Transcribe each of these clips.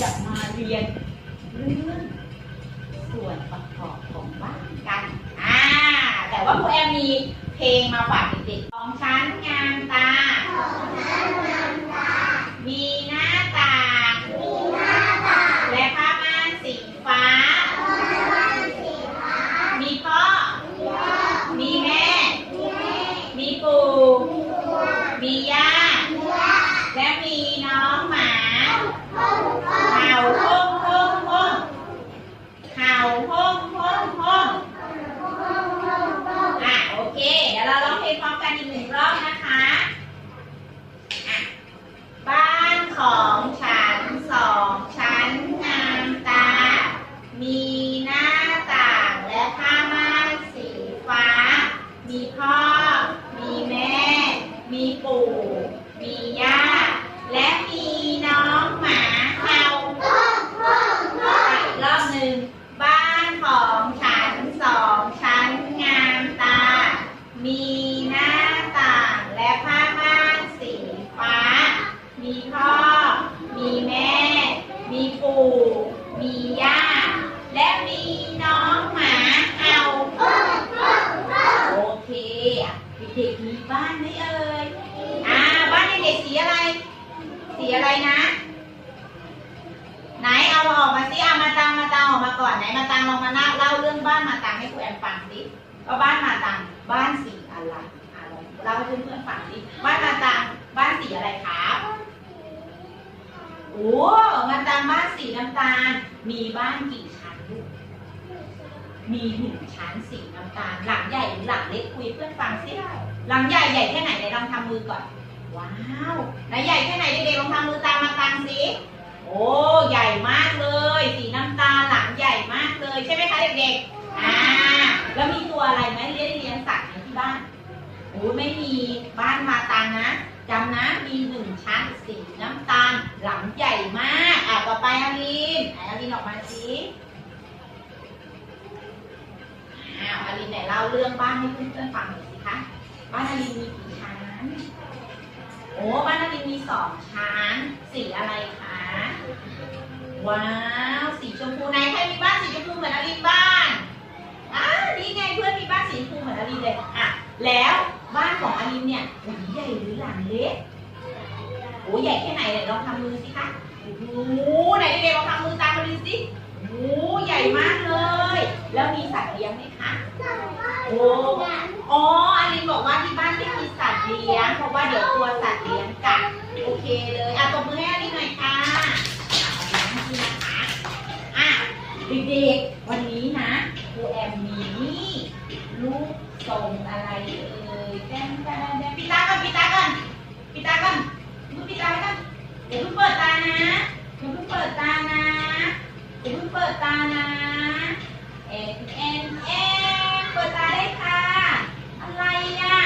จะมาเรียนเรื่องส่วนประกอบของบ้านกัน อ่า แต่ว่าครูแอมมีเพลงมาฝากเด็กๆลองใช้นงามตา มีหน้าต่าง และผ้าม่านสีฟ้า มีพ่อ มีแม่ มีปู่ มีย่า และมีน้องหมา เห่าห้องห้องห้องเห่าห้องห้องห้องอะโอเค เดี๋ยวเราร้องเพลงพร้อมกันอีกหนึ่งรอบนะคะอะบ้านของฉันสองชั้นงามตา มีหน้าต่างและผ้าม่านสีฟ้า มีพ่อ มีแม่ มีปู่ มีย่า และมีน้องหมาเห่าอีกรอบหนึ่ง บ้านของฉันสองชั้นงามตา มีหน้าต่างและผ้าม่านสีฟ้า มีพ่อ มีแม่ มีปู่ มีย่า และมีน้องหมาเห่า โอเคอะเด็กๆมีบ้านไหมเอ่ย อ่า บ้านเด็กๆสีอะไร สีอะไรนะ ไหนเอาออกมาสิเอามาตังมาตังออกมาก่อนไหนมาตังลองมาเล่าเรื่องบ้านมาตังให้ครูแอมฟังสิ ว่าบ้านมาตังบ้านสีอะไรอ่าลองเล่าให้เพื่อนๆฟังสิบ้านมาตังบ้านสีอะไรครับโอ้มาตังบ้านสีน้ำตาล มีบ้านกี่ชั้นลูกมีหนึ่งชั้นสีน้ำตาล หลังใหญ่หรือหลังเล็กคุยเพื่อนฟังสิหลังใหญ่ใหญ่แค่ไหนไหนลองทำมือก่อนว้าวไหนใหญ่แค่ไหนเด็กๆลองทำมือตามมาตังสิโอ้ใหญ่มากเลย สีน้ำตาลหลังใหญ่มากเลยใช่ไหมคะเด็กๆอ่า แล้วมีตัวอะไรไหมเลี้ยงเลี้ยงสัตว์ไหมที่บ้านโอ้ไม่มีบ้านมาตังนะจำนะมีหนึ่งชั้นสีน้ำตาลหลังใหญ่มากอะต่อไปอาลินไหนอาลินออกมาสิอ้าวอาลินไหนเล่าเรื่องบ้านให้เพื่อนๆฟังหน่อยสิคะบ้านอาลินมีกี่ชั้นโอ้บ้านนารินมีสองชั้นสีอะไรคะว้าวสีชมพูไหนใครมีบ้านสีชมพูเหมือนนารินบ้าง สีชมพูเหมือนนารินเลยอะแล้วบ้านของอารินเนี่ยหลังใหญ่หรือหลังเล็กโอ้ใหญ่แค่ไหนไหนลองทำมือสิคะโอ้โหไหนเด็กๆลองทำมือตามมาดูสิโอ้ใหญ่มากเลย แล้วมีสัตว์เลี้ยงไหมคะโอ้อ๋ออารินบอกว่าที่บ้านไม่มีสัตว์เลี้ยงเพราะว่าเดี๋ยวกลัวสัตว์เลี้ยงกัดโอเคเลยอะตบมือให้อารินหน่อยค่ะอะเอาไปนั่งที่นะคะอะเด็กๆวันนี้นะครูแอมมีนี่ลูก งอะไรเอ่ยแดงแดงแดงปิดตาก่อนปิดตาก่อนปิดตาก่อนมือปิดตาไว้ก่อนเดี๋ยวเพิ่งเปิดตานะเดี๋ยวเพิ่งเปิดตานะเดี๋ยวเพิ่งเปิดตานะเอ็นเอ็นเอ็นเปิดตาได้ค่ะ อะไรอะ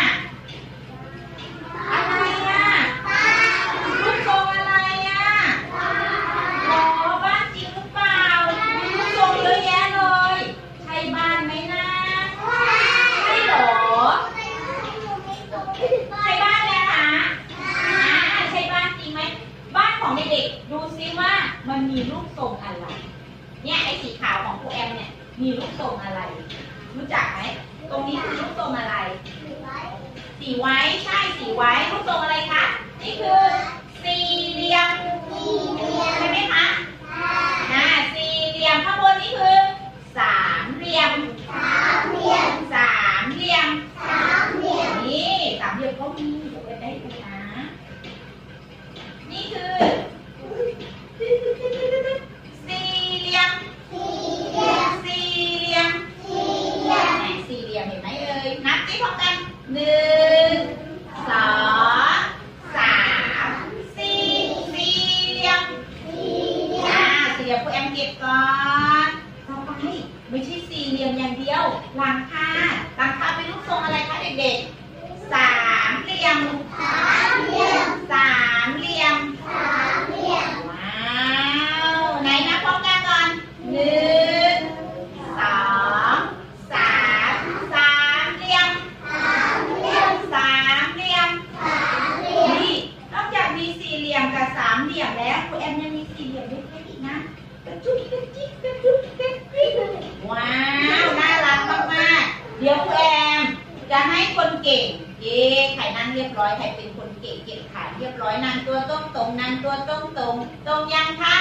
ใครนั่งเรียบร้อยใครเป็นคนเก่งเก็บขาเรียบร้อยนั่งตัวตรงตรงๆนั่งตัวตรงตรงๆตรงยังคะ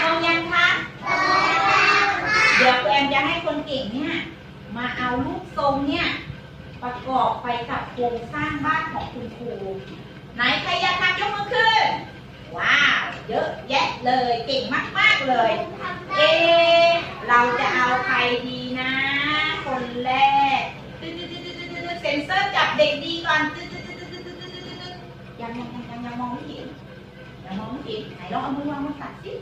ตรงยังคะเดี๋ยวครูแอมจะให้คนเก่งเนี่ยมาเอารูปทรงเนี่ยประกอบไปกับโครงสร้างบ้านของคุณครูไหนใครอยากทำยกมือขึ้น ว้าว เยอะแยะเลยเก่งมาก ๆ เลย เอะเราจะเอาใครดีนะ คนแรกตึ๊ดๆๆๆๆ เซ็นเซอร์จับเด็กดีก่อนตึ๊ดๆๆๆๆๆยังยังยังยังยังมองไม่เห็นยังมองไม่เห็นไหนลองเอามือวางบนตักสิ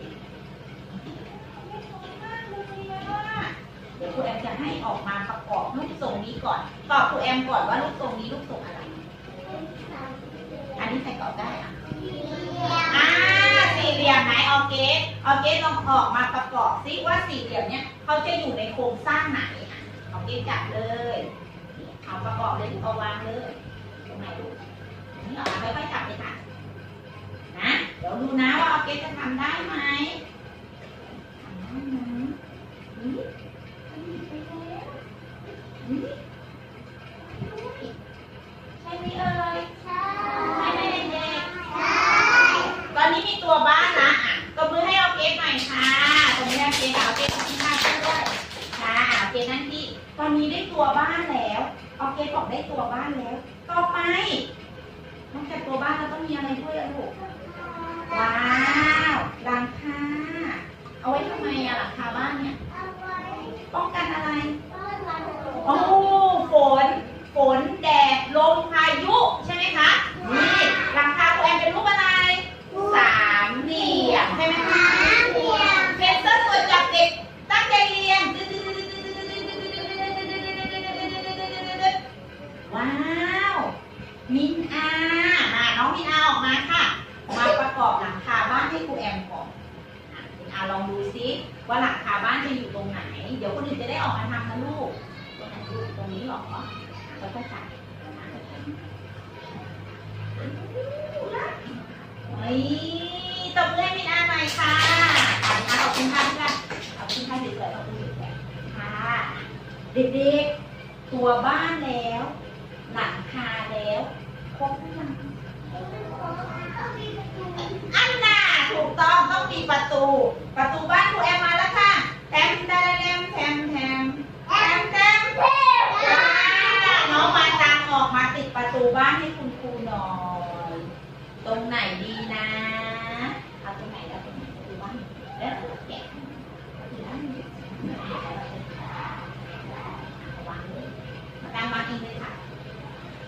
เดี๋ยวครูแอมจะให้ออกมาประกอบรูปทรงนี้ก่อนตอบครูแอมก่อนว่ารูปทรงนี้รูปทรงอะไร อันนี้ใครตอบได้อะอ่าสี่เหลี่ยมไหนออเกสออเกสลองออกมาประกอบซิว่าสี่เหลี่ยมเนี้ยเขาจะอยู่ในโครงสร้างไหนอะออเกสจับเลย เอาประกอบเลยเอาวางเลยตรงไหนดูอันนี้ออาค่อยๆจับเลยค่ะนะเดี๋ยวดูนะว่าออเกสจะทำได้ไหมทำได้ไหมอุ๊ยทำไปแล้วอุ๊ยใช่ไหมเอ่ยใช่ไหมเด็กๆตอนนี้มีตัวบ้านนะตบมือให้ออเกสหน่อยค่ะตบมือให้ออร์เกสค่ะออร์เกสขอบคุณค่ะด้วยค่ะออเกสนั่นที่ตอนนี้ได้ตัวบ้านแล้ว ออร์เกสบอกได้ตัวบ้านแล้ว ต่อไปนอกจากตัวบ้านเราต้องมีอะไรด้วยอะลูก ว้าวหลังคาเอาไว้ทำไมอะหลังคาบ้านเนี่ย ป้องกันอะไร โอ้ฝน ฝน แดด ลม ตัวบ้านแล้ว หลังคาแล้วครบหรือยังอันน่ะถูกต้องต้องมีประตู ประตูบ้านครูแอมมาแล้วค่ะแถมแถมแถมแถมแถมแถมแถมว้าวน้องมาตามออกมาติดประตูบ้านให้คุณครูหน่อย ตรงไหนดีนะเอาตรงไหนแล้วตรงไหนประตูบ้านแล้วแกะประตูบ้านวางเลยมาตามมาอีกเลยค่ะ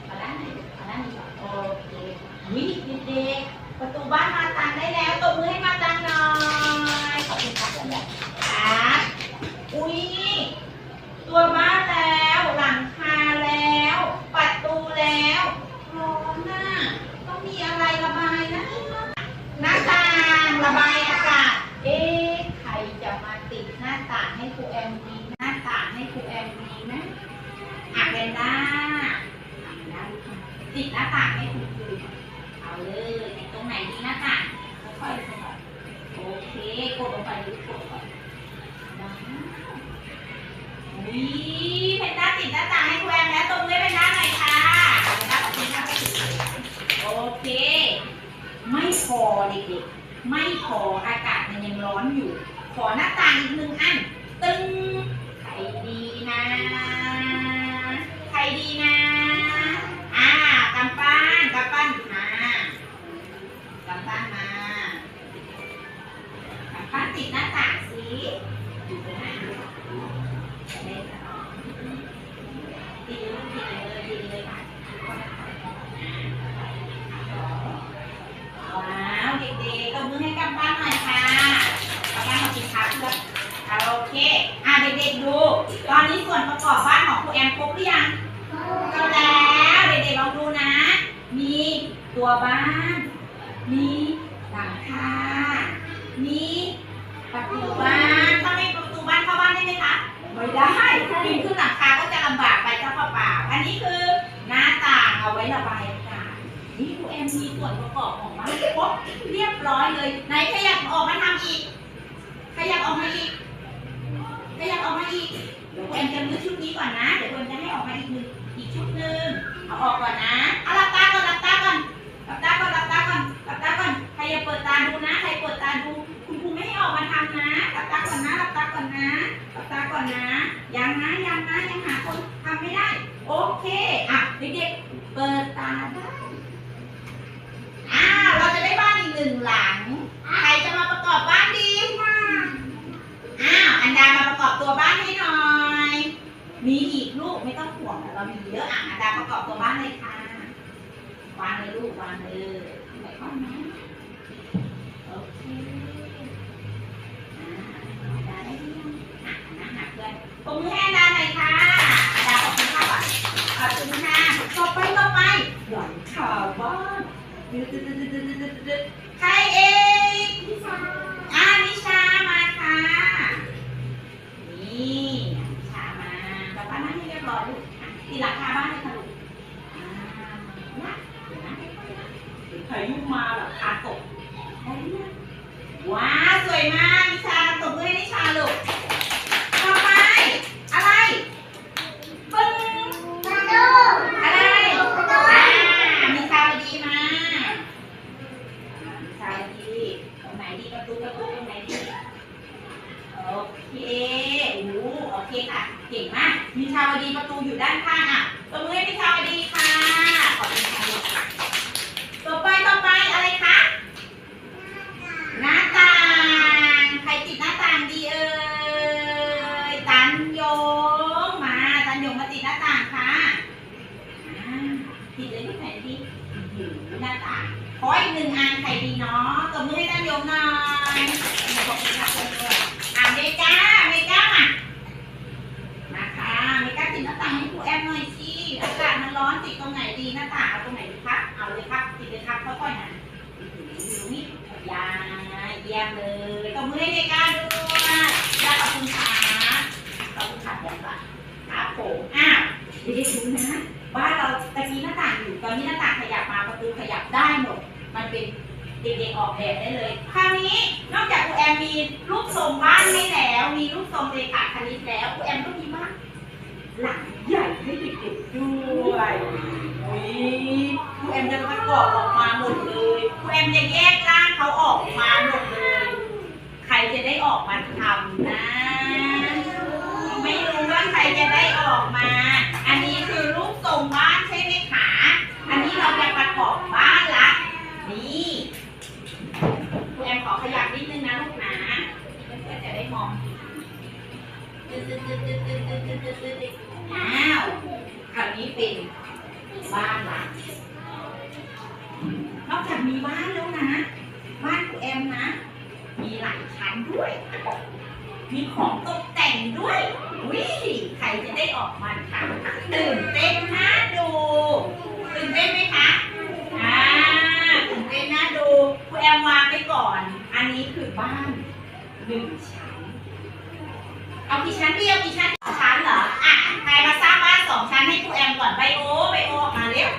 มาด้านไหนมาด้านนี้ก่อนโอเควิเด็กๆประตูบ้านมาตังได้แล้วตบมือให้มาตังหน่อยขอบคุณค่ะเพื่อนๆครับอุ้ยตัวบ้านแล้ว หลังคาแล้ว ประตูแล้วร้อนน่ะต้องมีอะไรระบายนะ หน้าต่างระบายอากาศ เอ๊ะใครจะมา ติดหน้าต่างให้ครูแอมดีหน้าต่างให้ครูแอมดีนะอะเป็นหน้าติดหน้าต่างให้คุณครูเอาเลยติดตรงไหนดีหน้าต่างค่อยๆโอเคกดลงไปดูกดก่อนว้าวอุ้ยเพนด้าติดหน้าต่างให้ครูแอมแล้วตรงนี้เพนด้าหนคะเพนต้าขอบคุณค่ะก็ติดโอเค ไม่พอเด็กๆไม่พออากาศมันยังร้อนอยู่ ขอหน้าต่างอีกหนึ่งอัน ตึงใครดีนะ ใครดีนะ อ่ากำปั้นกำปั้น บตาก่อนนะหลับตาก่อนนะหลับตาก่อนนะยังนะยังนะยังหาคนทำไม่ได้ โอเคอะเด็กๆเปิดตาได้อ่าเราจะได้บ้านอีกหนึ่งหลังใครจะมาประกอบบ้านดีอ้าวอันดามาประกอบตัวบ้านให้หน่อย มีอีกลูกไม่ต้องห่วงเรามีเยอะอะอันดาประกอบตัวบ้านเลยค่ะวางเลยลูกวางเลยไหนก่อนนะ เพื่อนปรบมือให้อันดาหน่อยค่ะอันดาขอบคุณค่ะก่อนขอบคุณค่ะต่อไปต่อไปหลังคาบ้านดึ๊ดๆๆๆๆๆใครเองอ่านิชามาค่ะ นี่นิชามาต่อไปนั่งให้เรียบร้อยลูกอ่ตีหลังคาบ้านเลยค่ะลูกนะเดี๋ยวนะเดี๋ยวพายุมาหลังคาตกว้าสวยมากนิชาตบมือให้นิชาลูก อยู่ด้านข้างอะตบมือให้พี่ชาวดีค่ะ ขอบคุณค่ะต่อไปต่อไปอะไรคะหน้าต่าง ใครติดหน้าต่างดีเอ่ย ตันยงมา ตันยงมาติดหน้าต่างค่ะอ่าติดเลยที่ไหนดีหน้าต่างขออีกหนึ่งอันใครดีเนาะตบมือให้ตันยงหน่อยขอบคุณค่ะ เด็กๆออกแบบได้เลยคราวนี้นอกจากครูแอมมีรูปทรงบ้านให้แล้ว มีรูปทรงเลขาคณิตแล้วครูแอมก็มีบ้านหลังใหญ่ให้เด็กๆด้วยอุ๊ยครูแอมจะประกอบออกมาหมดเลยครูแอมจะแยกร่างเขาออกมาหมดเลย ใครจะได้ออกมาทำนะ ไม่รู้ว่าใครจะได้ออกมา อันนี้คือรูปทรงบ้านใช่ไหมคะ อันนี้เราจะประกอบบ้าน อ้าวคราวนี้เป็นบ้านละนอกจากมีบ้านแล้วนะ บ้านครูแอมนะ มีหลายชั้นด้วย มีของตกแต่งด้วยวิใครจะได้ออกมาทำตื่นเต้นน่าดูตื่นเต้นไหมคะอ่าตื่นเต้นน่าดูครูแอมวางไปก่อน อันนี้คือบ้านหนึ่งชั้น เอากี่ชั้นดีเอากี่ชั้นสองชั้นเหรอ อะใครมาสร้างบ้านสองชั้นให้ครูแอมก่อนไบโอไบโอออกมาเร็ว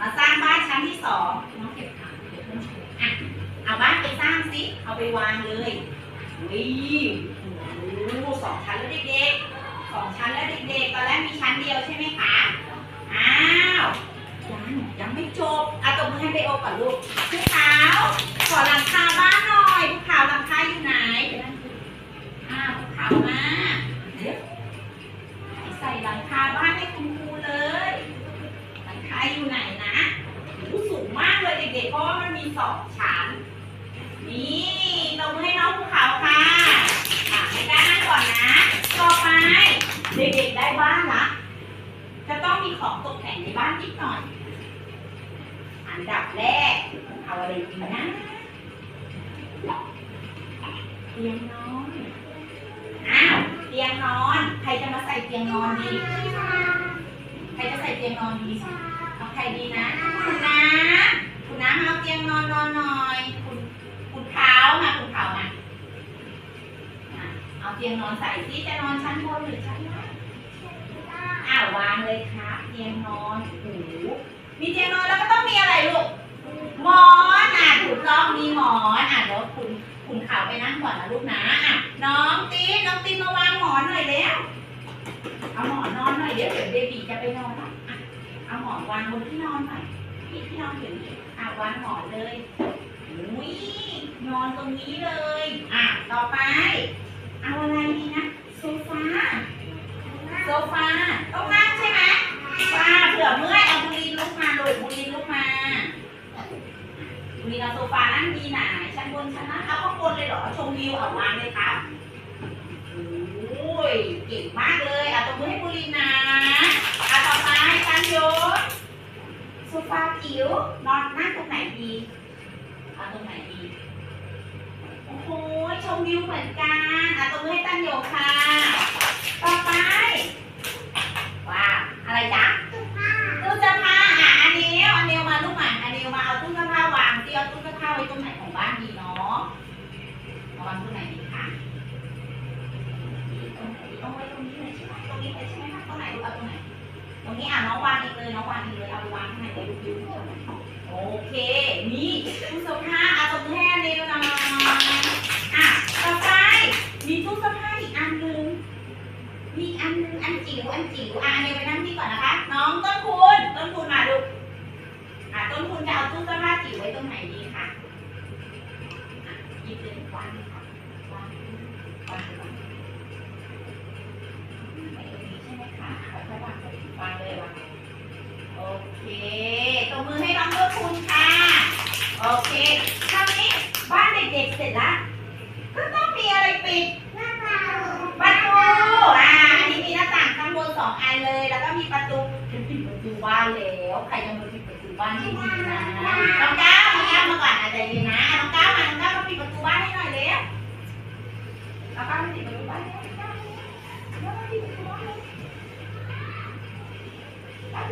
มาสร้างบ้านชั้นที่สองน้องเก็บขาเดี๋ยวเพื่อนช่วยอะเอาบ้านไปสร้างสิ เอาไปวางเลยวิโอ้โหสองชั้นแล้วเด็กๆสองชั้นแล้วเด็กๆ ตอนแรกมีชั้นเดียวใช่ไหมคะ อ้าว ยังยังไม่จบอะตบมือให้เบโอก่อนลูกภูเขา ขอหลังคาบ้านหน่อยภูเขาหลังคาอยู่ไหนเดี๋ยวนั่งดูอ้าวภูเขามา ส่หลังคาบ้านให้คุณครูเลยหลังคาอยู่ไหนนะโอ้สูงมากเลยเด็กๆเพราะว่ามันมีสองชั้น นี่ตบมือให้น้องภูเขาค่ะอะไม่กล้านั่งก่อนนะต่อไปเด็กๆได้บ้านละจะต้องมีของตกแต่งในบ้านนิดหน่อย อันดับแรกเอาอะไรดีนะเตียงนอนอ้าวเตียงนอน ใครจะมาใส่เตียงนอนดี ใครจะใส่เตียงนอนดีเอาใครดีนะ คุณน้ำคุณน้ำมาเอาเตียงนอนนอนหน่อย คุณคุณเท้ามาคุณเท้ามาเอาเตียงนอนใส่ที่จะนอนชั้นบนหรือชั้นล่างอ้าววางเลยครับเตียงนอนโอ้โหมีเตียงนอนแล้วก็ต้องมีอะไรลูกหมอนอะถูกต้องมีหมอนอะเดี๋ยวคุณ คุณขาวไปนั่งก่อนนะลูกนะอะน้องตีนน้องตีนมาวางหมอนหน่อยแล้วเอาหมอนนอนหน่อยเดี๋ยวเดี๋ยวเบบีจะไปนอนละอะหมอนวางบนที่นอนหน่อยที่ที่นอนอยู่นี่อะวางหมอนเลยอุ้ยนอนตรงนี้เลยอะต่อไป เอาอะไรดีนะโซฟาโซฟาต้องนั่งใช่ไหมว่าเผื่อเมื่อยเอาบุรีลุกมาลูกบุรีลุกมา บุรีเอาโซฟานั่งดีหนาชั้นบนชั้นล่างเอาข้างบนเลยเหรอชมวิวเอาวางเลยครับโอ้ยเก่งมากเลยเอาตบมือให้บุรีนะเอาต่อไปการโยนโซฟาจิ๋วนอนนั่งตรงไหนดีเอาตรงไหนดีโอ้โหชมวิวเหมือนกันเอาตบมือให้ตั้งโยค่ะต่อไปว้าวอะไรจ๊ะตู้เสื้อผ้า มาลูกหมาอันเดียวมาเอาตู้เสื้อผ้าวางที่เอาตู้เสื้อผ้าไว้ตรงไหนของบ้านดีเนาะเอาวางตรงไหนดีคะตรงไหนดีเอาไว้ตรงนี้เลยใช่ไหมตรงนี้เลยใช่ไหมคะตรงไหนลูกเอาตรงไหน ตรงนี้อะน้องวางอีกเลยน้องวางอีกเลยเอาไปวางข้างในเดี๋ยลูกยูโอเค นี่ตู้เสื้อผ้าเอาตรงนี้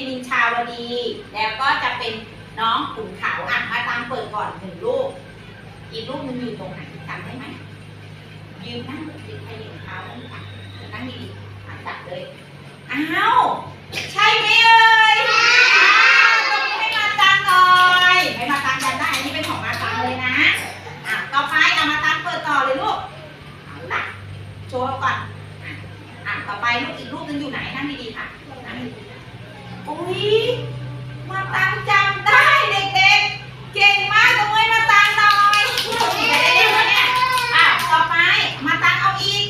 นมินชาวดี แล้วก็จะเป็นน้องขุนขาวอะมาตังเปิดก่อนหนึ่งลูก อีกลูกหนึงอยู่ตรงไหนจำได้ไหมยืนนั่งติดขยิบเท้านั่งค่ะนั่งดีๆอะจับเลย อ้าว ใช่ไหมเอ่ยอ้าวต้องให้มาตังหน่อยให้มาตังจำได้ อันนี้เป็นของมาตังเลยนะอะต่อไปเอามาตังเปิดต่อเลยลูก เอาละโชว์ก่อนอะต่อไปลูกอีกลูกหนึงอยู่ไหน นั่งดีๆค่ะ นั่งดีๆ อุ้ยมาตังจำได้เด็กๆ เก่งมากตบมือให้มาตังหน่อยจะได้เล่นแล้วเนี่ยอะต่อไปมาตังเอาอีก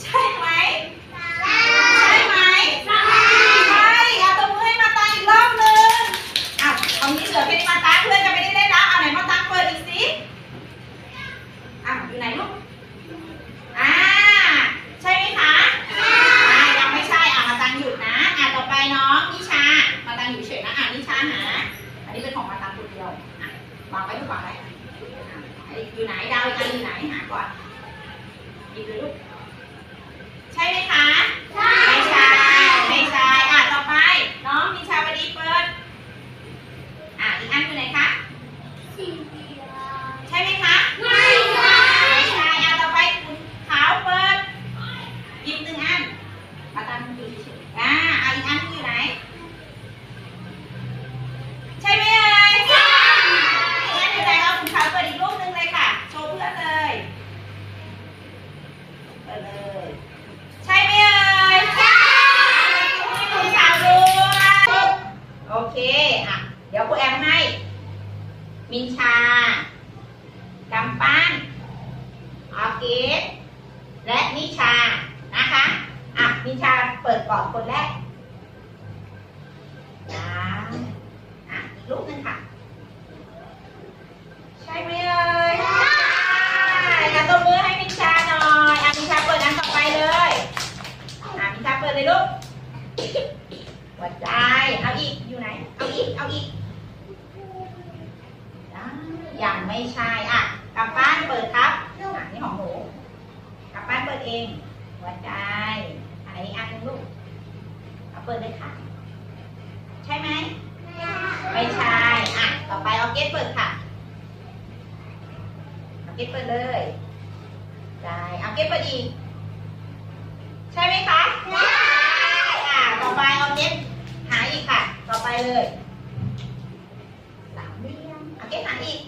ใช่ไหมใช่ไหมใช่เอาตบมือให้มาตังอีกรอบหนึงอะเอานี้เหลือเป็นมาตังเพื่อนจะไม่ เอาเกตเปิดค่ะเอาเกตเปิดเลย ได้เอาเกตเปิดอีก ใช่ไหมคะใช่อะต่อไปเอาเกตหาอีกค่ะ ต่อไปเลยสามเหลี่ยมเอาเกตหาอีก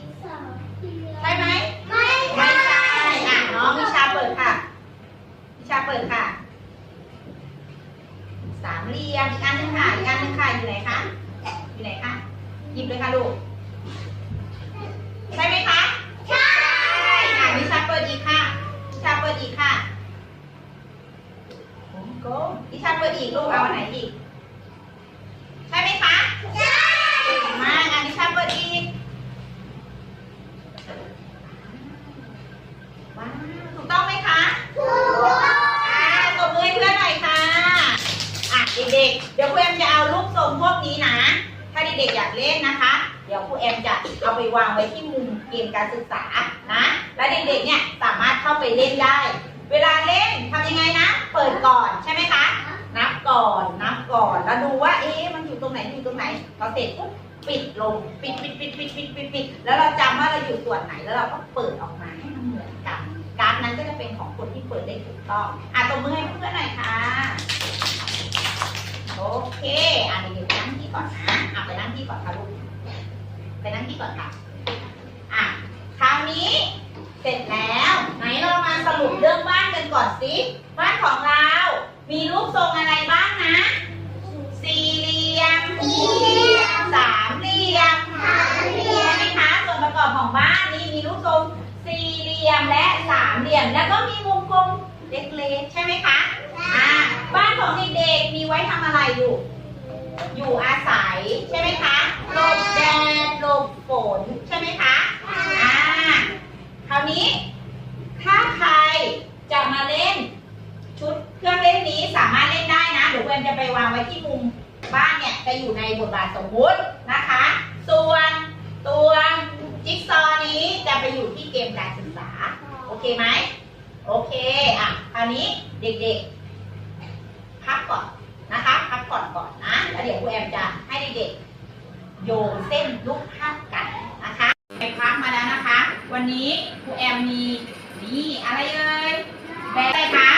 ใช่ไหมไม่ใช่อะน้องวิชาเปิดค่ะวิชาเปิดค่ะ สามเหลี่ยมอีกอันหนึงค่ะอีกอันหนึงค่ะอยู่ไหนคะอยู่ไหนคะหยิบเลยค่ะลูก ใช่ไหมคะ ใช่ อะวิชาเปิดอีกค่ะ วิชาเปิดอีกค่ะวงกล มวิชาเปิดอีกลูกเอาอันไหนอีก ใช่ไหมคะใช่เก่งมากอะวิชาเปิดอีกว้าวถูกต้องไหมคะถูกอ่าตบมือให้เพื่อนหน่อยค่ะอะเด็กๆเดี๋ยวครูแอมจะเอารูปทรงพวกนี้นะ ถ้าเด็กๆอยากเล่นนะคะ เดี๋ยวครูแอมจะเอาไปวางไว้ที่มุมเกมการศึกษานะ และเด็กๆเนี่ยสามารถเข้าไปเล่นได้ เวลาเล่นทำยังไงนะ เปิดก่อนใช่ไหมคะ ก่อนนับก่อนแล้วดูว่าเอ๊ะมันอยู่ตรงไหนอยู่ตรงไหนพอเสร็จปุ๊บปิดลงปิดปิดปิดปิดปิดปิดปิดแล้วเราจำว่าเราอยู่ส่วนไหนแล้วเราก็เปิดออกมาให้มันเหมือนกันการ์ดนั้นก็จะเป็นของคนที่เปิดได้ถูกต้องอะตบมือให้เพื่อนๆหน่อยค่ะโอเคอะเดี๋ยวไปนั่งที่ก่อนนะอะไปนั่งที่ก่อนค่ะลูกไปนั่งที่ก่อนค่ะอะคราวนี้เสร็จแล้ว ไหนเรามาสรุปเรื่องบ้านกันก่อนสิบ้านของเรา มีรูปทรงอะไรบ้างนะ สี่เหลี่ยมสามเหลี่ยมใช่ไหมคะ ส่วนประกอบของบ้านนี้มีรูปทรงสี่เหลี่ยมและสามเหลี่ยม แล้วก็มีวงกลมเล็กๆ ใช่ไหมคะอ่าบ้านของเด็กๆมีไว้ทำอะไรอยู่ อยู่อาศัยใช่ไหมคะหลบแดดหลบฝนใช่ไหมคะอ่าคราวนี้ถ้าใครจะมาเล่น เครื่องเล่นนี้สามารถเล่นได้นะเดี๋ยวเพื่อนจะไปวางไว้ที่มุมบ้านเนี่ยจะอยู่ในบทบาทสมมุตินะคะ ส่วนตัวจิ๊กซอว์นี้จะไปอยู่ที่เกมการศึกษา โอเคไหมโอเค อะ คราวนี้เด็กๆ พักก่อนนะคะพักก่อนก่อนนะ แล้วเดี๋ยวครูแอมจะให้เด็กๆ โยนเส้นลูกภาพกันนะคะไปพักมาแล้วนะคะ วันนี้ครูแอมมีนี่อะไรเอ่ยแบบอะไรคะ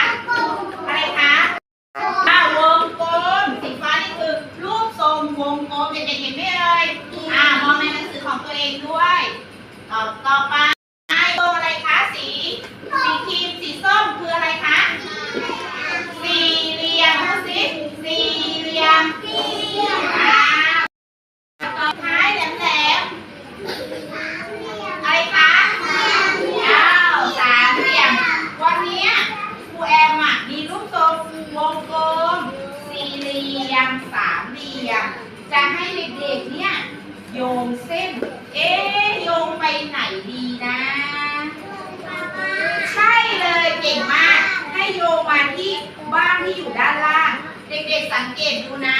อยู่ด้านล่าง เด็กๆสังเกตดูนะ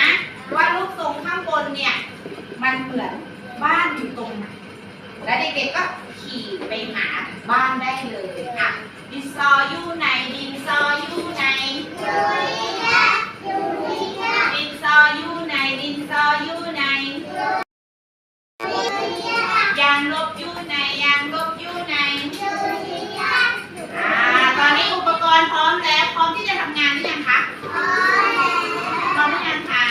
ว่ารูปทรงข้างบนเนี่ย มันเหมือนบ้านอยู่ตรงไหนและเด็กๆก็ขี่ไปหาบ้านได้เลยอะดินซออยู่ไหนดินซออยู่ไหนดินซออยู่ไหนดินซออยู่ไหนยางลบอยู่ไหนยังกบอยู่ไหน กรณ์พร้อมแล้วพร้อมที่จะทำงานหรือยังคะพร้อมหรือยังคะ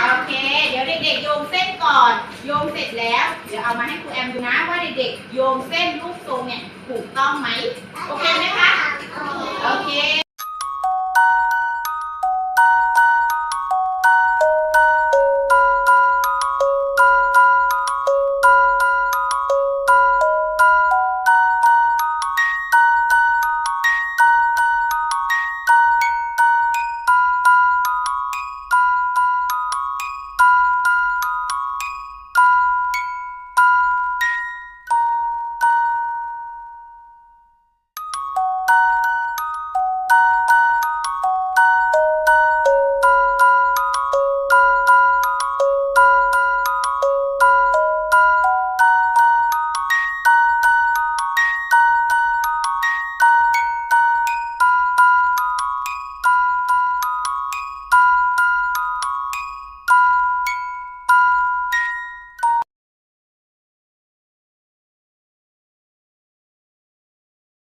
โอเค เดี๋ยวเด็กๆโยงเส้นก่อน โยงเสร็จแล้ว เดี๋ยวเอามาให้ครูแอมดูนะว่าเด็กๆโยงเส้นรูปทรงเนี่ยถูกต้องไหมโอเคไหมคะโอเค